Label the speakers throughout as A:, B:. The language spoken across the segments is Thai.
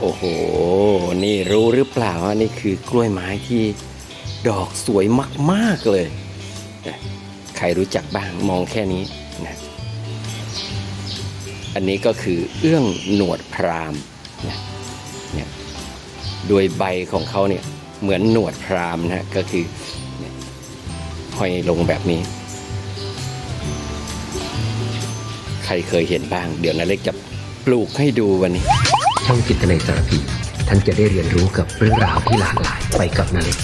A: โอ้โห นี่รู้หรือเปล่าว่านี่คือกล้วยไม้ที่ดอกสวยมากๆเลยนะใครรู้จักบ้างมองแค่นี้นะอันนี้ก็คือเอื้องหนวดพรามนะเนี่ยโดยใบของเขาเนี่ยเหมือนหนวดพรามนะก็คือห้อยลงแบบนี้ ใครเคยเห็นบ้าง เดี๋ยวนาเล็กจะปลูกให้ดูวันนี้
B: ช่องจิตในสารพีท่านจะได้เรียนรู้กับเรื่องราวที่หลากหลายไปกับนาเล็ก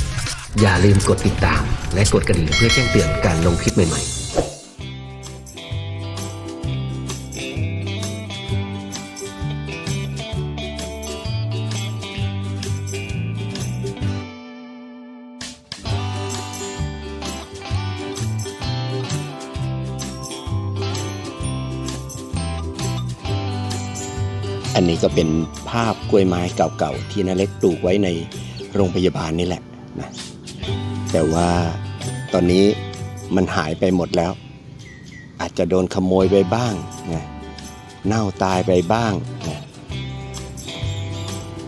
B: อย่าลืมกดติดตาม และกดกระดิ่งเพื่อแจ้งเตือนการลงคลิปใหม่ๆ
A: อันนี้ก็เป็นภาพกล้วยไม้เก่าๆ ที่นาเล็กปลูกไว้ในโรงพยาบาลนี่แหละนะแต่ว่าตอนนี้มันหายไปหมดแล้ว อาจจะโดนขโมยไปบ้างนะเน่าตายไปบ้างนะ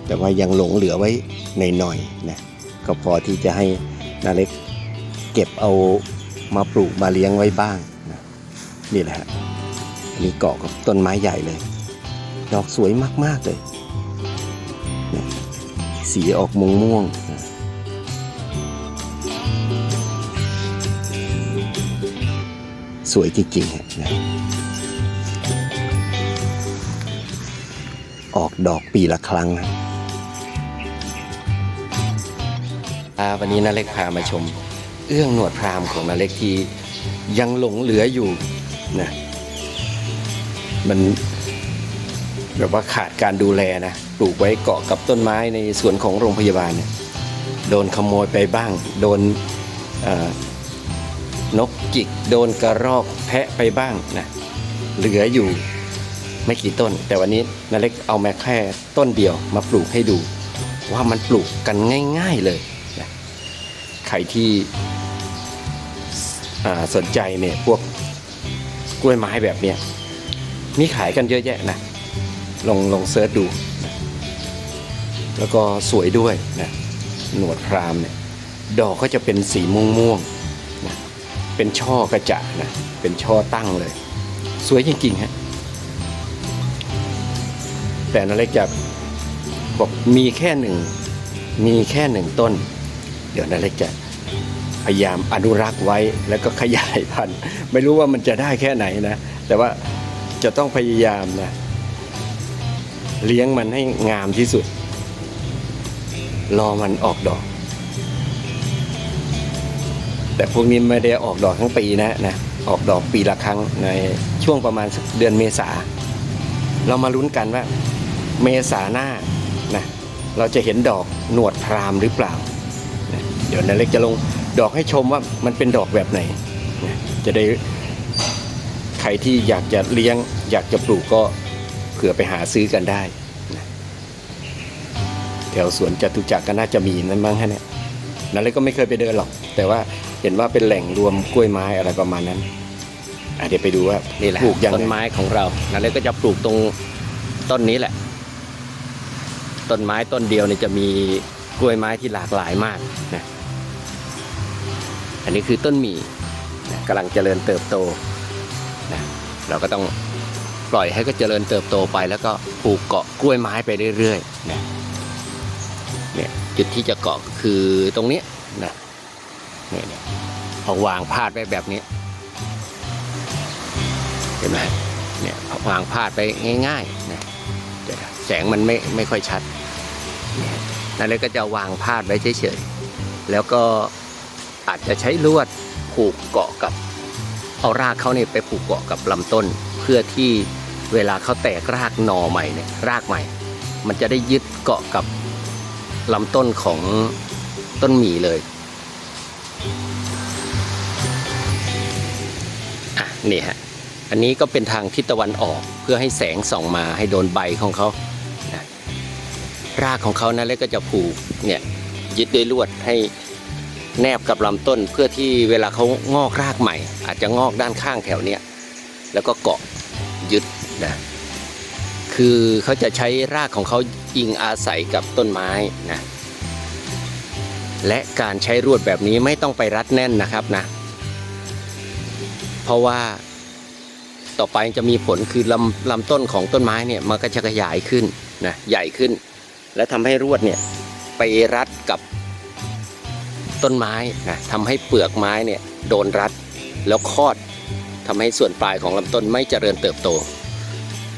A: แต่ว่ายังหลงเหลือไว้ในหน่อยนะก็พอที่จะให้นาเล็กเก็บเอามาปลูกมาเลี้ยงไว้บ้างนะนี่แหละฮะอันนี้เกาะกับต้นไม้ใหญ่เลย ดอกสวยมากๆเลยเนี่ยสีออกม่วงม่วงๆสวยจริงๆนะออกดอกปีละครั้งวันนี้นาเล็กพามาชม เอื้องหนวดพรามของนาเล็กที่ยังหลงเหลืออยู่นะมัน แบบว่าขาดการดูแลนะปลูกไว้เกาะกับต้นไม้ในสวนของโรงพยาบาลเนี่ยโดนขโมยไปบ้าง โดนนกจิก โดนกระรอกแพะไปบ้างนะเหลืออยู่ไม่กี่ต้น แต่วันนี้นาเล็กเอาแมาแค่ต้นเดียวมาปลูกให้ดู ว่ามันปลูกกันง่าย ๆเลยนะใครที่สนใจเนี่ยพวกกล้วยไม้แบบเนี้ยมีขายกันเยอะแยะนะ ลองลองเซิร์ชดู แล้วก็สวยด้วยนะหนวดพรามเนี่ยดอกก็จะเป็นสีม่วงม่วงนะเป็นช่อกระจะนะเป็นช่อตั้งเลย สวยจริงๆฮะแต่นาเล็กจะบอกมีแค่หนึ่งมีแค่หนึ่งต้น เดี๋ยวนาเล็กจะพยายามอนุรักษ์ไว้แล้วก็ขยายพันธุ์ ไม่รู้ว่ามันจะได้แค่ไหนนะ แต่ว่าจะต้องพยายามนะ เลี้ยงมันให้งามที่สุด รอมันออกดอก แต่พวกนี้ไม่ได้ออกดอกทั้งปีนะนะออกดอกปีละครั้งในช่วงประมาณเดือนเมษา เรามาลุ้นกันว่า เมษาหน้านะเราจะเห็นดอกหนวดพรามหรือเปล่านะเดี๋ยวนาเล็กจะลงดอกให้ชมว่ามันเป็นดอกแบบไหนนะจะได้ใครที่อยากจะเลี้ยงอยากจะปลูกก็ เผื่อไปหาซื้อกันได้นะแถวสวนจตุจักรก็น่าจะมีนั่นมั้งฮะเนี่ยนั่นเลยก็ไม่เคยไปเดินหรอก แต่ว่าเห็นว่าเป็นแหล่งรวมกล้วยไม้อะไรประมาณนั้นอะเดี๋ยวไปดูว่า
C: นี่แหละ
A: ปลูกยัง
C: ต้น
A: ไง
C: ไม้ของเรานั่นเลยก็จะปลูกตรงต้นนี้แหละ ต้นไม้ต้นเดียวเนี่ยจะมีกล้วยไม้ที่หลากหลายมากนะอันนี้คือต้นหมี่นะกำลังเจริญเติบโตนะเราก็ต้อง ปล่อยให้ก็เจริญเติบโตไป แล้วก็ปลูกเกาะกล้วยไม้ไปเรื่อยๆนะเนี่ยจุดที่จะเกาะคือตรงนี้นะเนี่ยเนี่ยเอาวางพาดไว้แบบนี้ เห็นไหมเนี่ยวางพาดไปง่ายๆนะแสงมันไม่ไม่ค่อยชัดนั่นเลยก็จะวางพาดไว้เฉยๆแล้วก็อาจจะใช้ลวดผูกเกาะกับเอารากเขาเนี่ยไปผูกเกาะกับลำต้น เพื่อที่ เวลาเขาแตกรากหน่อใหม่เนี่ยรากใหม่ มันจะได้ยึดเกาะกับลำต้นของต้นหมี่เลยอะนี่ฮะอันนี้ก็เป็นทางทิศตะวันออกเพื่อให้แสงส่องมาให้โดนใบของเขานะรากของเขานั่นเลยก็จะผูกเนี่ยยึดด้วยลวดให้แนบกับลำต้นเพื่อที่เวลาเขางอกรากใหม่ อาจจะงอกด้านข้างแถวเนี้ยแล้วก็เกาะยึด นะใคคือเขาจะใช้รากของเขาอิงอาศัยกับต้นไม้นะและการใช้รวดแบบนี้ไม่ต้องไปรัดแน่นนะครับนะ เพราะว่าต่อไปจะมีผลคือลำลำต้นของต้นไม้เนี่ยมันก็จะขยายขึ้นนะใหญ่ขึ้น และทำให้รวดเนี่ยไปรัดกับต้นไม้นะทำให้เปลือกไม้เนี่ยโดนรัดแล้วคอดทำให้ส่วนปลายของลำต้นไม่เจริญเติบโต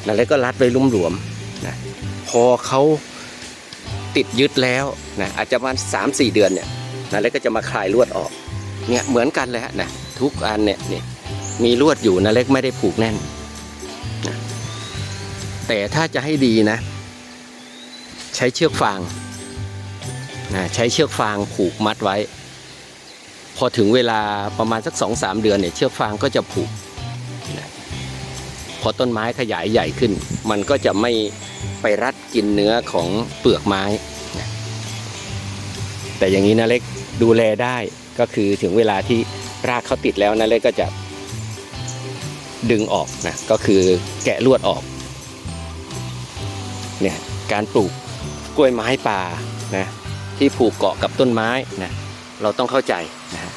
C: นั่นแล้วก็รัดไว้ลุ่มหลวมนะพอเขาติดยึดแล้วนะอาจจะประมาณสามสี่เดือนเนี่ยนั่นแล้วก็จะมาคลายลวดออกเนี่ยเหมือนกันเลยนะทุกอันเนี่ยเนี่ยมีลวดอยู่นะเล็กไม่ได้ผูกแน่นนะแต่ถ้าจะให้ดีนะ ใช้เชือกฟางนะใช้เชือกฟางผูกมัดไว้ พอถึงเวลาประมาณสักสองสามเดือนเนี่ยเชือกฟางก็จะผูกนะ อต้นไม้ขยายใหญ่ขึ้น มันก็จะไม่ไปรัดกินเนื้อของเปลือกไม้ แต่อย่างนี้นะเล็กดูแลได้ก็คือถึงเวลาที่รากเขาติดแล้วนะเล็กก็จะดึงออกนะก็คือแกะลวดออกเนี่ยการปลูกกล้วยไม้ป่านะที่ผูกเกาะกับต้นไม้นะเราต้องเข้าใจนะ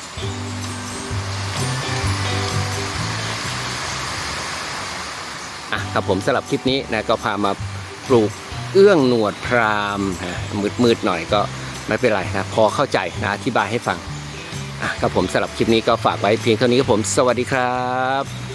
C: อะครับผมสำหรับคลิปนี้นะก็พามาปลูกเอื้องหนวดพรามนะมืดๆหน่อยก็ไม่เป็นไรนะพอเข้าใจนะอธิบายให้ฟังอะครับผมสำหรับคลิปนี้ก็ฝากไว้เพียงเท่านี้ครับผมสวัสดีครับ